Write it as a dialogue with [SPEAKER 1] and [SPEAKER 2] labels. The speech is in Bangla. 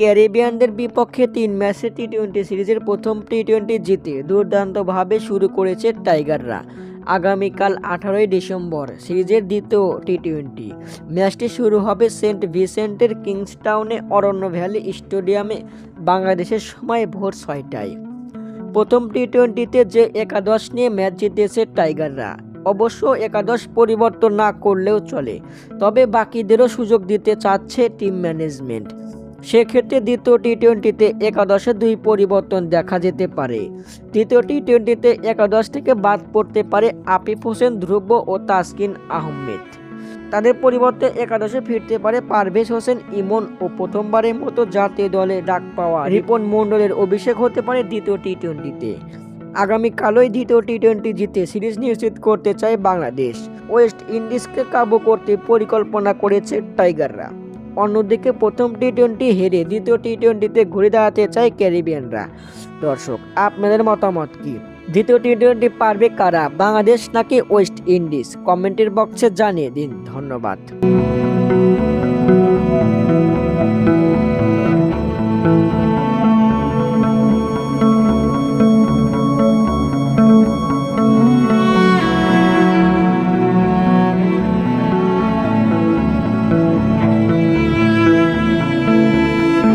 [SPEAKER 1] ক্যারিবিয়ানদের বিপক্ষে তিন ম্যাচে টি টোয়েন্টি সিরিজের প্রথম টি টোয়েন্টি জিতে দুর্দান্তভাবে শুরু করেছে টাইগাররা আগামীকাল আঠারোই ডিসেম্বর সিরিজের দ্বিতীয় টি টোয়েন্টি ম্যাচটি শুরু হবে সেন্ট ভিসেন্টের কিংসটাউনে অরণ্য ভ্যালি স্টেডিয়ামে বাংলাদেশের সময় ভোর ছয়টায়। প্রথম টি টোয়েন্টিতে যে একাদশ নিয়ে ম্যাচ জিতেছে টাইগাররা, অবশ্য একাদশ পরিবর্তন না করলেও চলে, তবে বাকিদেরও সুযোগ দিতে চাচ্ছে টিম ম্যানেজমেন্ট। সেক্ষেত্রে দ্বিতীয় টি টোয়েন্টিতে একাদশে দুই পরিবর্তন দেখা যেতে পারে। দ্বিতীয় টি টোয়েন্টিতে একাদশ থেকে বাদ পড়তে পারে আফিফ হোসেন, ধ্রুব ও তাসকিন আহমেদ। তাদের পরিবর্তে একাদশে ফিরতে পারে পারভেজ হোসেন, ইমন ও প্রথমবারের মতো জাতীয় দলে ডাক পাওয়া রিপন মণ্ডলের অভিষেক হতে পারে দ্বিতীয় টি টোয়েন্টিতে আগামীকালই দ্বিতীয় টি টোয়েন্টি জিতে সিরিজ নিশ্চিত করতে চায় বাংলাদেশ। ওয়েস্ট ইন্ডিজকে কাবু করতে পরিকল্পনা করেছে টাইগাররা। অন্যদিকে প্রথম টি টোয়েন্টি হেরে দ্বিতীয় টি টোয়েন্টিতে ঘুরে দাঁড়াতে চায় ক্যারিবিয়ানরা। দর্শক, আপনাদের মতামত কি? দ্বিতীয় টি টোয়েন্টি পারবে কারা? বাংলাদেশ নাকি ওয়েস্ট ইন্ডিজ কমেন্টের বক্সে জানিয়ে দিন। ধন্যবাদ।